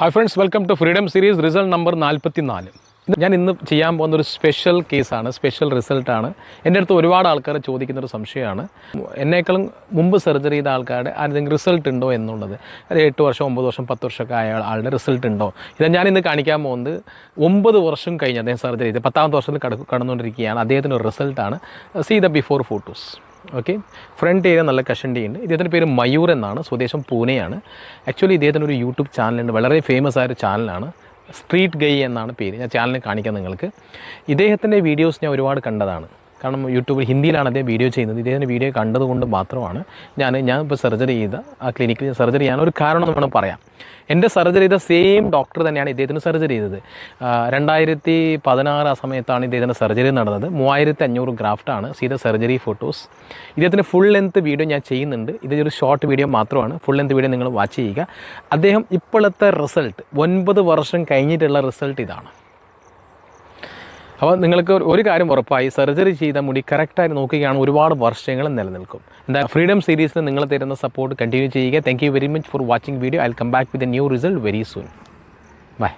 Hi friends welcome to freedom series result number നാൽപ്പത്തി നാല് ഞാൻ ഇന്ന് ചെയ്യാൻ പോകുന്ന ഒരു സ്പെഷ്യൽ കേസാണ് സ്പെഷ്യൽ റിസൾട്ടാണ് എന്റെ അടുത്ത് ഒരുപാട് ആൾക്കാർ ചോദിക്കുന്ന ഒരു സംശയമാണ്. എന്നേക്കാളും മുമ്പ് സർജറി ചെയ്ത ആൾക്കാരുടെ ആരെങ്കിലും റിസൾട്ട് ഉണ്ടോ എന്നുള്ളത്. അത് എട്ട് വർഷം ഒമ്പത് വർഷം പത്ത് വർഷമൊക്കെ ആയ ആളുടെ റിസൾട്ട് ഉണ്ടോ? ഇത് ഞാൻ ഇന്ന് കാണിക്കാൻ പോകുന്നത് ഒമ്പത് വർഷം കഴിഞ്ഞ് അദ്ദേഹം സർജറി ചെയ്ത് പത്താമത്തെ വർഷത്തിൽ കട കടന്നുകൊണ്ടിരിക്കുകയാണ്. അദ്ദേഹത്തിന്റെ ഒരു റിസൾട്ടാണ് see the before photos okay front area നല്ല കഷണ്ടി ഉണ്ട് ഇദ്ദേഹത്തിന്റെ പേര് മയൂർ എന്നാണ്. സ്വദേശം പൂനെയാണ്. ആക്ച്വലി ഇദ്ദേഹത്തിന് ഒരു യൂട്യൂബ് ചാനലുണ്ട്. വളരെ ഫേമസ് ആയൊരു ചാനലാണ്. സ്ട്രീറ്റ് ഗൈ എന്നാണ് പേര്. ഞാൻ ചാനലിൽ കാണിക്കാം നിങ്ങൾക്ക്. ഇദ്ദേഹത്തിന്റെ വീഡിയോസ് ഞാൻ ഒരുപാട് കണ്ടതാണ്. കാരണം യൂട്യൂബിൽ ഹിന്ദിയിലാണ് അദ്ദേഹം വീഡിയോ ചെയ്യുന്നത്. ഇദ്ദേഹത്തിന്റെ വീഡിയോ കണ്ടതുകൊണ്ട് മാത്രമാണ് ഞാൻ ഞാൻ ഇപ്പോൾ സർജറി ചെയ്ത ആ ക്ലിനിക്കിൽ സർജറി ചെയ്യാൻ ഒരു കാരണം വേണം പറയാം എന്റെ സർജറി ചെയ്ത സെയിം ഡോക്ടർ തന്നെയാണ് ഇദ്ദേഹത്തിന് സർജറി ചെയ്തത്. രണ്ടായിരത്തി പതിനാറ് ആ സമയത്താണ് ഇദ്ദേഹത്തിന്റെ സർജറി നടന്നത്. മൂവായിരത്തി അഞ്ഞൂറ് ഗ്രാഫ്റ്റാണ് സീത സർജറി ഫോട്ടോസ് ഇദ്ദേഹത്തിന്റെ ഫുൾ ലെങ്ത് വീഡിയോ ഞാൻ ചെയ്യുന്നുണ്ട്. ഇതൊരു ഷോർട്ട് വീഡിയോ മാത്രമാണ്. ഫുൾ ലെങ്ത് വീഡിയോ നിങ്ങൾ വാച്ച് ചെയ്യുക. അദ്ദേഹം ഇപ്പോഴത്തെ റിസൾട്ട് ഒൻപത് വർഷം കഴിഞ്ഞിട്ടുള്ള റിസൾട്ട് ഇതാണ്. അപ്പോൾ നിങ്ങൾക്ക് ഒരു- കാര്യം ഉറപ്പായി സർജറി ചെയ്ത മുടി കറക്റ്റായി നോക്കുകയാണ് ഒരുപാട് വർഷങ്ങൾ നിലനിൽക്കും. എന്താ ഫ്രീഡം സീരീസിൽ നിങ്ങൾ തരുന്ന സപ്പോർട്ട് കണ്ടിന്യൂ ചെയ്യുക. Thank you very much for watching video I come back with a new result very soon bye